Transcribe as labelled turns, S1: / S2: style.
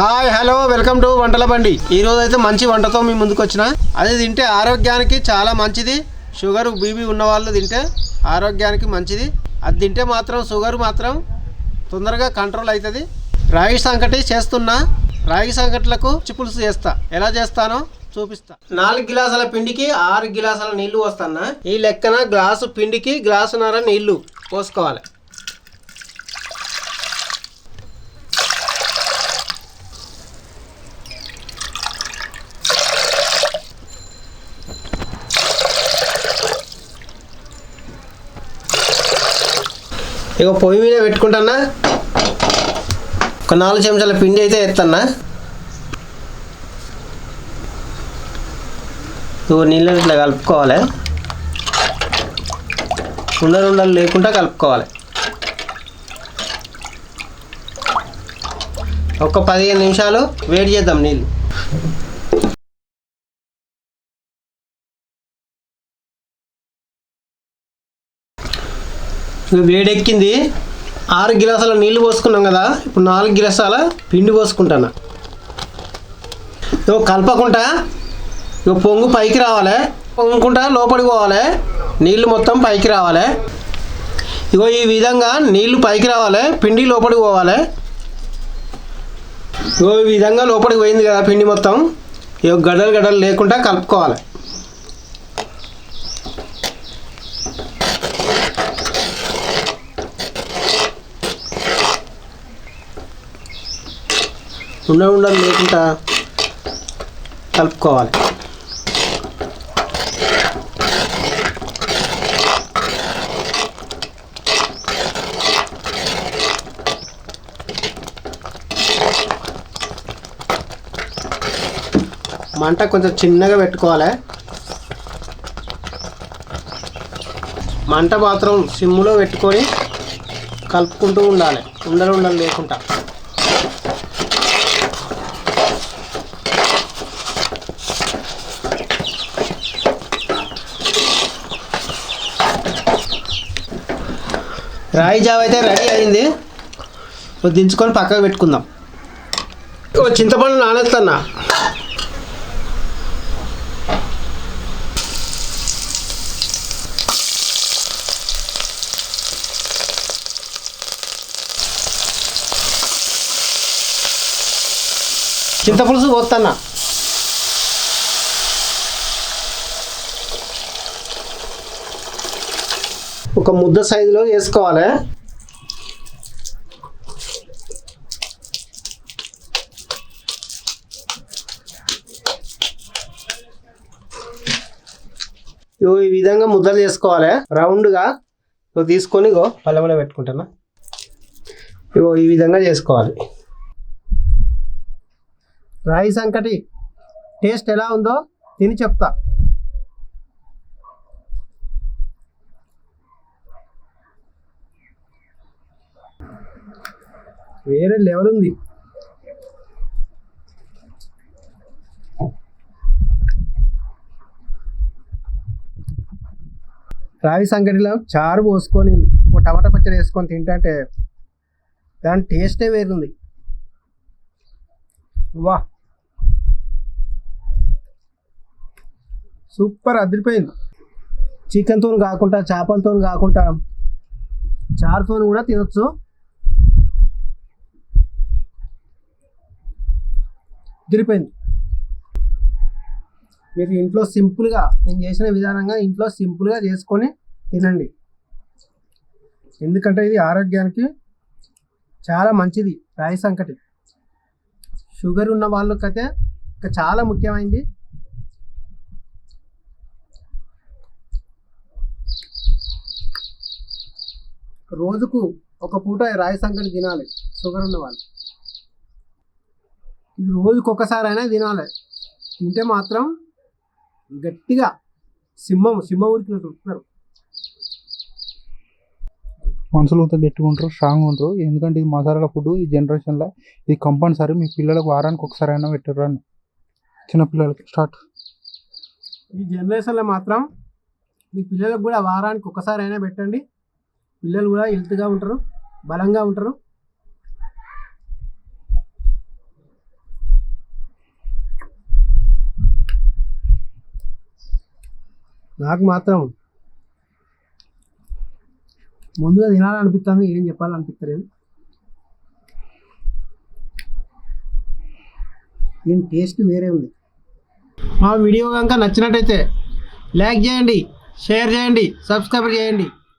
S1: Hi hello welcome to వంటల బండి. ఈరోజు అయితే మంచి వంటతో మీ ముందుకు వచ్చిన. అది తింటే ఆరోగ్యానికి చాలా మంచిది. షుగర్ బీబీ ఉన్న వాళ్ళు తింటే ఆరోగ్యానికి మంచిది. అది తింటే మాత్రం షుగర్ మాత్రం తొందరగా కంట్రోల్ అవుతుంది రాగి సంకటి చేస్తున్నా రాగి సంకట్లకు చిపులుసు చేస్తా. ఎలా చేస్తానో చూపిస్తా. నాలుగు గ్లాసుల పిండికి ఆరు గ్లాసుల నీళ్ళు వస్తానా ఈ లెక్కన గ్లాసు పిండికి గ్లాసున్నర నీళ్ళు పోసుకోవాలి. ఇక పొయ్యి మీద పెట్టుకుంటానా ఒక నాలుగు చెంచాల పిండి అయితే ఎత్తన్నా. నువ్వు నీళ్ళని ఇట్లా కలుపుకోవాలి. ఉండలు ఉండలు లేకుండా కలుపుకోవాలి. ఒక పదిహేను నిమిషాలు వేడి చేద్దాం నీళ్ళు. వేడెక్కింది ఆరు గిలాసాల నీళ్ళు పోసుకున్నాం కదా ఇప్పుడు నాలుగు గిలాసాల పిండి పోసుకుంటాను? ఇగో కలపకుండా ఇగో పొంగు పైకి రావాలి పొంగుకుంటా లోపలికి పోవాలి నీళ్ళు మొత్తం పైకి రావాలి. ఇగో ఈ విధంగా నీళ్ళు పైకి రావాలి పిండి లోపలికి పోవాలి. ఇగో ఈ విధంగా లోపలికి పోయింది కదా పిండి మొత్తం ఇగో గడలు గడలు లేకుండా కలుపుకోవాలి. ఉండ ఉండలు లేకుండా కలుపుకోవాలి. మంట కొంచెం చిన్నగా పెట్టుకోవాలి. మంట మాత్రం సిమ్ములో పెట్టుకొని కలుపుకుంటూ ఉండాలి. ఉండలు ఉండలు లేకుండా. రాయి జావ అయితే రెడీ అయింది. దించుకొని పక్కకు పెట్టుకుందాం. ఓ చింతపండు నానేస్తున్నా చింతపులుసు పోతున్నా ఒక ముద్ద సైజులో వేసుకోవాలి. ఇగో ఈ విధంగా ముద్దలు చేసుకోవాలి. రౌండ్గా ఇగో తీసుకొని ఇగో పల్లెమలో పెట్టుకుంటాను ఇగో ఈ విధంగా చేసుకోవాలి. రాయి సంకటి టేస్ట్ ఎలా ఉందో తిని చెప్తా. వేరే లెవెల్ ఉంది. రావి సంగటిలో చారు పోసుకొని ఒక టమాటా పచ్చడి వేసుకొని తింటే దాని టేస్టే వేరుంది. వా. సూపర్ అదిరిపోయింది. చికెన్తో కాకుండా చేపలతో కాకుండా చారుతో కూడా తినొచ్చు. కుదిరిపోయింది మీరు ఇంట్లో సింపుల్గా నేను చేసిన విధానంగా ఇంట్లో సింపుల్గా చేసుకొని తినండి. ఎందుకంటే ఇది ఆరోగ్యానికి చాలా మంచిది రాయి సంకటి. షుగర్ ఉన్న వాళ్ళకైతే ఇంకా చాలా ముఖ్యమైనది రోజుకు ఒక పూట రాయి సంకటి తినాలి షుగర్ ఉన్న వాళ్ళు. ఇది రోజుకి ఒకసారైనా తినాలి. తింటే మాత్రం గట్టిగా సింహం సింహం ఉరికినట్టు ఉరుకుతారు
S2: మనుషులు అంతా గట్టిగా స్ట్రాంగ్ ఉంటారు. ఎందుకంటే ఇది మసాలా ఫుడ్ ఈ జనరేషన్లో ఇది కంపల్సరీ మీ పిల్లలకు వారానికి ఒకసారి అయినా పెట్టరు అని. చిన్న పిల్లలకి స్టార్ట్.
S1: ఈ జనరేషన్లో మాత్రం మీ పిల్లలకు కూడా వారానికి ఒకసారి అయినా పెట్టండి. పిల్లలు కూడా హెల్త్గా ఉంటారు బలంగా ఉంటారు. నాకు మాత్రం ముందుగా తినాలనిపిస్తుంది ఏం చెప్పాలనిపిస్తలేదు. దీని టేస్ట్ వేరే ఉంది. మా వీడియో కనుక నచ్చినట్టయితే లైక్ చేయండి షేర్ చేయండి సబ్స్క్రైబ్ చేయండి.